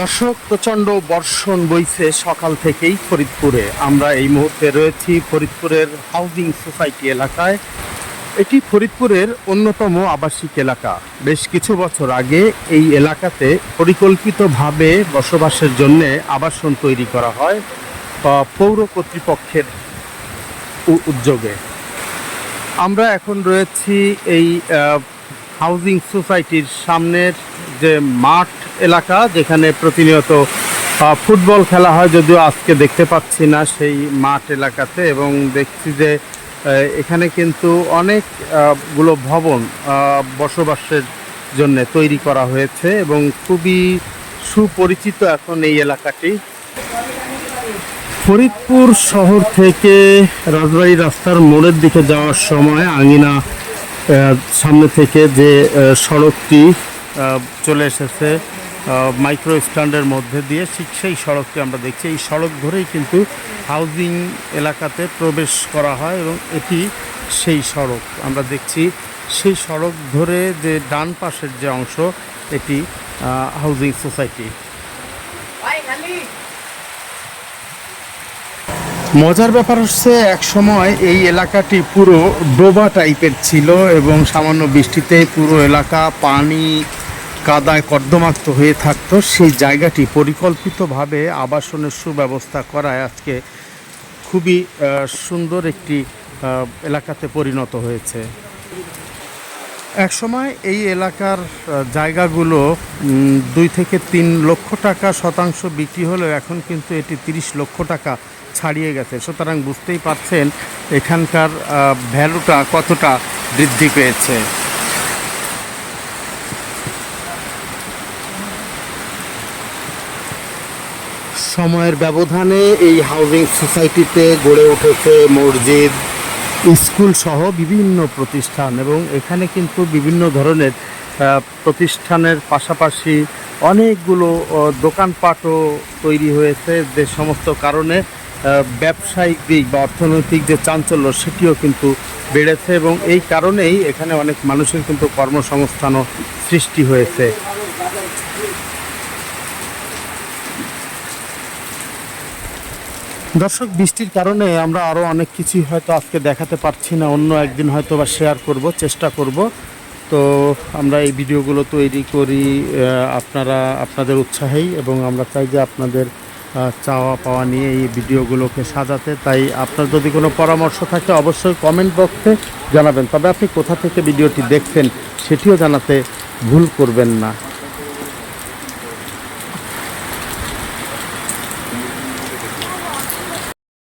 দর্শক, প্রচণ্ড বর্ষণ বইছে সকাল থেকেই ফরিদপুরে। আমরা এই মুহূর্তে রয়েছি ফরিদপুরের হাউজিং সোসাইটি এলাকায়। এটি ফরিদপুরের অন্যতম আবাসিক এলাকা। বেশ কিছু বছর আগে এই এলাকাতে পরিকল্পিতভাবে বসবাসের জন্য আবাসন তৈরি করা হয় পৌর কর্তৃপক্ষের উদ্যোগে আমরা এখন রয়েছি এই হাউজিং সোসাইটির সামনের যে মাঠ এলাকা যেখানে প্রতিনিয়ত ফুটবল খেলা হয় যদিও আজকে দেখতে পাচ্ছি না সেই মাঠ এলাকাতে এবং দেখছি যে এখানে কিন্তু অনেক আহ, গুলো ভবন বসবাসের জন্য তৈরি করা হয়েছে এবং খুবই সুপরিচিত এখন এই এলাকাটি। ফরিদপুর শহর থেকে রাজবাড়ী রাস্তার মোড়ের দিকে যাওয়ার সময় আঙিনা সামনে থেকে যে সড়কটি চলে এসেছে মাইক্রো স্ট্যান্ডের মধ্যে দিয়ে ঠিক সেই সড়কটি আমরা দেখছি। এই সড়ক ধরেই কিন্তু হাউজিং এলাকাতে প্রবেশ করা হয় এবং এটি সেই সড়ক। আমরা দেখছি সেই সড়ক ধরে যে ডান পাশের যে অংশ, এটি হাউজিং সোসাইটি মজার ব্যাপার হচ্ছে এক সময় এই এলাকাটি পুরো ডোবা টাইপের ছিল এবং সামান্য বৃষ্টিতে পুরো এলাকা পানি কাদায় কর্দমাক্ত হয়ে থাকতো। সেই জায়গাটি পরিকল্পিতভাবে আবাসনের সুব্যবস্থা করায় আজকে খুবই সুন্দর একটি এলাকাতে পরিণত হয়েছে। এক সময় এই এলাকার জায়গাগুলো দুই থেকে তিন লক্ষ টাকা শতাংশ বিক্রি হলেও এখন কিন্তু এটি তিরিশ লক্ষ টাকা ছাড়িয়ে গেছে। সুতরাং বুঝতেই পারছেন এখানকার ভ্যালুটা কতটা বৃদ্ধি পেয়েছে। সময়ের ব্যবধানে এই হাউজিং সোসাইটিতে গড়ে উঠেছে মসজিদ, স্কুল সহ বিভিন্ন প্রতিষ্ঠান এবং এখানে কিন্তু বিভিন্ন ধরনের প্রতিষ্ঠানের পাশাপাশি অনেকগুলো দোকানপাটও তৈরি হয়েছে। যে সমস্ত কারণে ব্যবসায়িক দিক বা অর্থনৈতিক যে চাঞ্চল্য সেটিও কিন্তু বেড়েছে এবং এই কারণেই এখানে অনেক মানুষের কিন্তু কর্মসংস্থানও সৃষ্টি হয়েছে। দর্শক, বৃষ্টির কারণে আমরা আরও অনেক কিছুই হয়তো আজকে দেখাতে পারছি না, অন্য একদিন হয়তো বা শেয়ার করব, চেষ্টা করব। তো আমরা এই ভিডিওগুলো তৈরি করি আপনারা, আপনাদের উৎসাহেই এবং আমরা চাই যে আপনাদের চাওয়া পাওয়া নিয়ে এই ভিডিওগুলোকে সাজাতে। তাই আপনার যদি কোনো পরামর্শ থাকে অবশ্যই কমেন্ট বক্সে জানাবেন। তবে আপনি কোথা থেকে ভিডিওটি দেখছেন সেটিও জানাতে ভুল করবেন না।